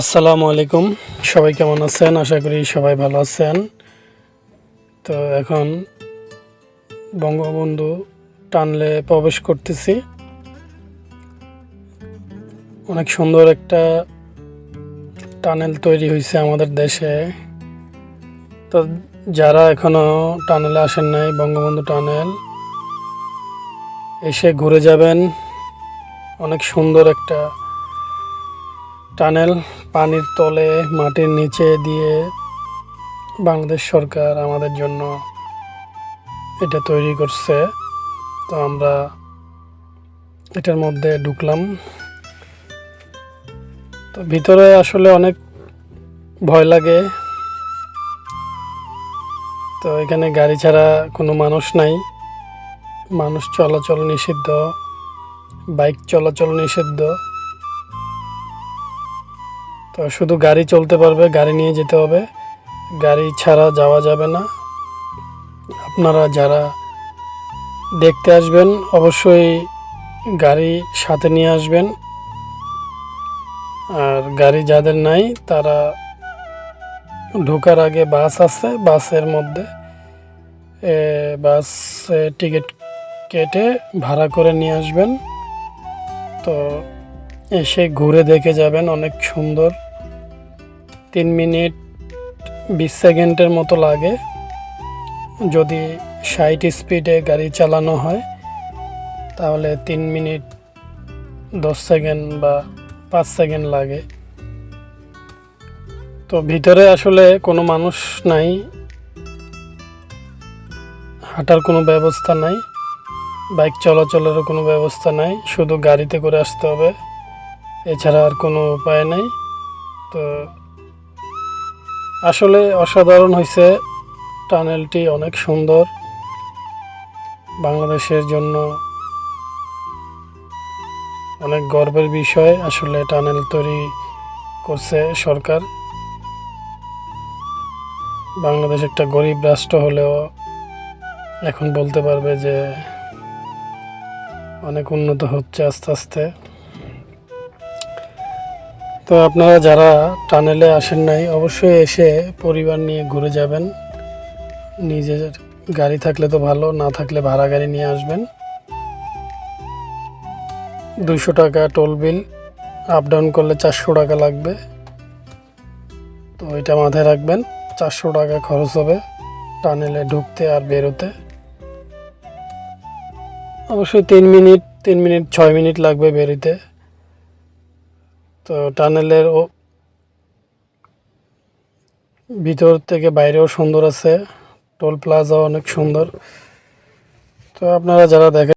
আসসালামু আলাইকুম। সবাই কেমন আছেন? আশা করি সবাই ভালো আছেন। তো এখন বঙ্গবন্ধু টানলে প্রবেশ করতেছি। অনেক সুন্দর একটা টানেল তৈরি হয়েছে আমাদের দেশে। তো যারা এখনও টানেলে আসেন নাই, বঙ্গবন্ধু টানেল, এসে ঘুরে যাবেন। অনেক সুন্দর একটা টানেল পানির তলে, মাটির নিচে দিয়ে বাংলাদেশ সরকার আমাদের জন্য এটা তৈরি করছে। তো আমরা এটার মধ্যে ঢুকলাম। তো ভিতরে আসলে অনেক ভয় লাগে। তো এখানে গাড়ি ছাড়া কোনো মানুষ নাই। মানুষ চলাচল নিষিদ্ধ, বাইক চলাচল নিষিদ্ধ। তো শুধু গাড়ি চলতে পারবে, গাড়ি নিয়ে যেতে হবে। গাড়ি ছাড়া যাওয়া যাবে না। আপনারা যারা দেখতে আসবেন, অবশ্যই গাড়ি সাথে নিয়ে আসবেন। আর গাড়ি যাদের নাই, তারা ঢোকার আগে বাস আছে। বাসের মধ্যে বাসে টিকিট কেটে ভাড়া করে নিয়ে আসবেন। তো এসে ঘুরে দেখে যাবেন, অনেক সুন্দর। তিন মিনিট বিশ সেকেন্ডের মতো লাগে। যদি ষাট স্পিডে গাড়ি চালানো হয়, তাহলে তিন মিনিট দশ সেকেন্ড বা পাঁচ সেকেন্ড লাগে। তো ভিতরে আসলে কোনো মানুষ নাই, হাঁটার কোনো ব্যবস্থা নাই, বাইক চলাচলেরও কোনো ব্যবস্থা নাই, শুধু গাড়িতে করে আসতে হবে, এছাড়া আর কোনো উপায় নাই। তো আসলে অসাধারণ হয়েছে টানেলটি অনেক সুন্দর। বাংলাদেশের জন্য অনেক গর্বের বিষয় আসলে টানেল তৈরি করছে সরকার। বাংলাদেশ একটা গরিব রাষ্ট্র হলেও এখন বলতে পারবে যে অনেক উন্নত হচ্ছে আস্তে আস্তে। তো আপনারা যারা টানেলে আসেন নাই, অবশ্যই এসে পরিবার নিয়ে ঘুরে যাবেন। নিজের গাড়ি থাকলে তো ভালো, না থাকলে ভাড়া গাড়ি নিয়ে আসবেন। দুশো টাকা টোল বিল আপ ডাউন করলে চারশো টাকা লাগবে। তো এটা মাথায় রাখবেন, চারশো টাকা খরচ হবে টানেলে ঢুকতে আর বেরোতে। অবশ্যই তিন মিনিট তিন মিনিট, ছয় মিনিট লাগবে বেরোতে। তো টানেলের ও ভিতর থেকে বাইরেও সুন্দর আছে। টোল প্লাজা অনেক সুন্দর। তো আপনারা যারা দেখেন